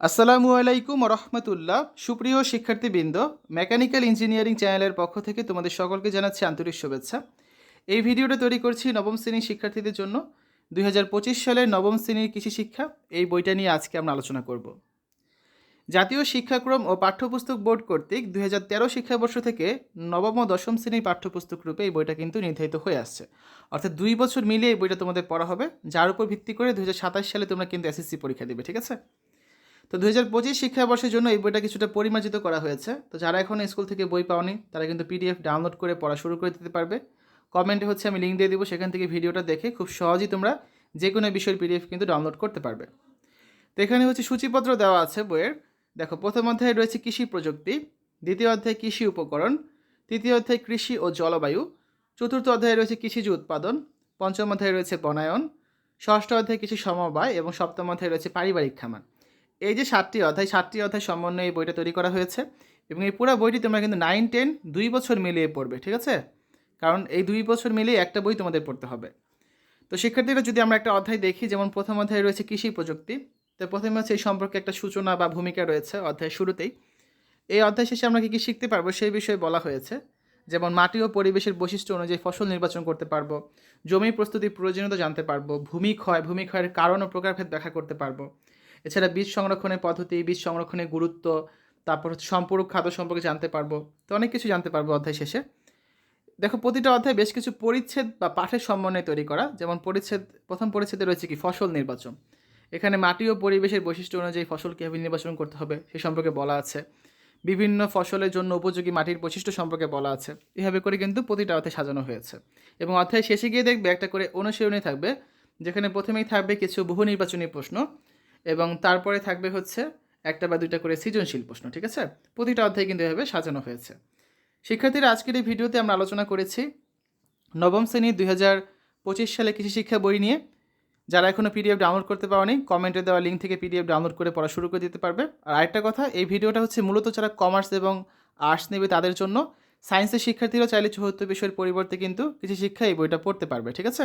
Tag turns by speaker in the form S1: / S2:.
S1: আসসালামু আলাইকুম রহমতুল্লাহ। সুপ্রিয় শিক্ষার্থীবৃন্দ, মেকানিক্যাল ইঞ্জিনিয়ারিং চ্যানেলের পক্ষ থেকে তোমাদের সকলকে জানাচ্ছি আন্তরিক শুভেচ্ছা। এই ভিডিওটা তৈরি করছি নবম শ্রেণির শিক্ষার্থীদের জন্য। দুই হাজার পঁচিশ সালের নবম শ্রেণির কৃষি শিক্ষা, এই বইটা নিয়ে আজকে আমরা আলোচনা করব। জাতীয় শিক্ষাক্রম ও পাঠ্যপুস্তক বোর্ড কর্তৃক দুই হাজার তেরো শিক্ষাবর্ষ থেকে নবম ও দশম শ্রেণির পাঠ্যপুস্তক রূপে এই বইটা কিন্তু নির্ধারিত হয়ে আসছে। অর্থাৎ দুই বছর মিলিয়ে এই বইটা তোমাদের পড়া হবে, যার উপর ভিত্তি করে দুই হাজার সাতাশ সালে তোমরা কিন্তু এসএসসি পরীক্ষা দেবে, ঠিক আছে? তো দু হাজার পঁচিশ শিক্ষাবর্ষের জন্য এই বইটা কিছুটা পরিমার্জিত করা হয়েছে। তো যারা এখন স্কুল থেকে বই পাওনি, তারা কিন্তু পিডিএফ ডাউনলোড করে পড়া শুরু করে দিতে পারবে। কমেন্টে হচ্ছে আমি লিঙ্ক দিয়ে দিব, সেখান থেকে ভিডিওটা দেখে খুব সহজেই তোমরা যে কোনো বিষয়ের পিডিএফ কিন্তু ডাউনলোড করতে পারবে। তো এখানে হচ্ছে সূচিপত্র দেওয়া আছে বইয়ের। দেখো, প্রথম অধ্যায়ে রয়েছে কৃষি প্রযুক্তি, দ্বিতীয় অধ্যায়ে কৃষি উপকরণ, তৃতীয় অধ্যায়ে কৃষি ও জলবায়ু, চতুর্থ অধ্যায়ে রয়েছে কৃষিজ উৎপাদন, পঞ্চম অধ্যায়ে রয়েছে বনায়ন, ষষ্ঠ অধ্যায়ে কৃষি সমবায় এবং সপ্তম অধ্যায়ে রয়েছে পারিবারিক খামার। এই যে সাতটি অধ্যায় সাতটি অধ্যায় সমন্বয়ে এই বইটা তৈরি করা হয়েছে এবং এই পুরো বইটি তোমরা কিন্তু নাইন টেন দুই বছর মিলিয়ে পড়বে, ঠিক আছে? কারণ এই দুই বছর মিলিয়ে একটা বই তোমাদের পড়তে হবে। তো শিক্ষার্থীরা যদি আমরা একটা অধ্যায় দেখি, যেমন প্রথম অধ্যায়ে রয়েছে কৃষি প্রযুক্তি, তো প্রথমে হচ্ছে এই সম্পর্কে একটা সূচনা বা ভূমিকা রয়েছে অধ্যায় শুরুতেই। এই অধ্যায় শেষে আমরা কী কী শিখতে পারব সেই বিষয়ে বলা হয়েছে। যেমন মাটি ও পরিবেশের বৈশিষ্ট্য অনুযায়ী ফসল নির্বাচন করতে পারব, জমি প্রস্তুতির প্রয়োজনীয়তা জানতে পারব, ভূমি ক্ষয়, ভূমি ক্ষয়ের কারণ ও প্রকারভেদ ব্যাখ্যা করতে পারব এছাড়া বীজ সংরক্ষণের পদ্ধতি, বীজ সংরক্ষণের গুরুত্ব, তারপর হচ্ছে সম্পূরক খাদ্য সম্পর্কে জানতে পারব। তো অনেক কিছু জানতে পারব অধ্যায় শেষে। দেখো, প্রতিটা অধ্যায় বেশ কিছু পরিচ্ছেদ বা পাঠের সমন্বয়ে তৈরি করা। যেমন পরিচ্ছেদ, প্রথম পরিচ্ছেদে রয়েছে কি? ফসল নির্বাচন। এখানে মাটি ও পরিবেশের বৈশিষ্ট্য অনুযায়ী ফসল কীভাবে নির্বাচন করতে হবে সে সম্পর্কে বলা আছে। বিভিন্ন ফসলের জন্য উপযোগী মাটির বৈশিষ্ট্য সম্পর্কে বলা আছে। এভাবে করে কিন্তু প্রতিটা অধ্যায় সাজানো হয়েছে। এবং অধ্যায় শেষে গিয়ে দেখবে একটা করে অনুশীলনী থাকবে, যেখানে প্রথমেই থাকবে কিছু বহু নির্বাচনী প্রশ্ন। এবং তারপরে থাকবে হচ্ছে একটা বা দুইটা করে সৃজনশীল প্রশ্ন, ঠিক আছে? প্রতিটা অধ্যায় কিন্তু এভাবে সাজানো হয়েছে। শিক্ষার্থীরা, আজকের এই ভিডিওতে আমরা আলোচনা করেছি নবম শ্রেণির দুই হাজার পঁচিশ সালে কৃষি শিক্ষা বই নিয়ে। যারা এখনও পিডিএফ ডাউনলোড করতে পারেনি, কমেন্টে দেওয়া লিঙ্ক থেকে পিডিএফ ডাউনলোড করে পড়া শুরু করে দিতে পারবে। আর আরেকটা কথা, এই ভিডিওটা হচ্ছে মূলত যারা কমার্স এবং আর্টস নেবে তাদের জন্য। সায়েন্সের শিক্ষার্থীরা চাইলে চৌহত্তর বিষয়ের পরিবর্তে কিন্তু কৃষি শিক্ষা এই বইটা পড়তে পারবে, ঠিক আছে?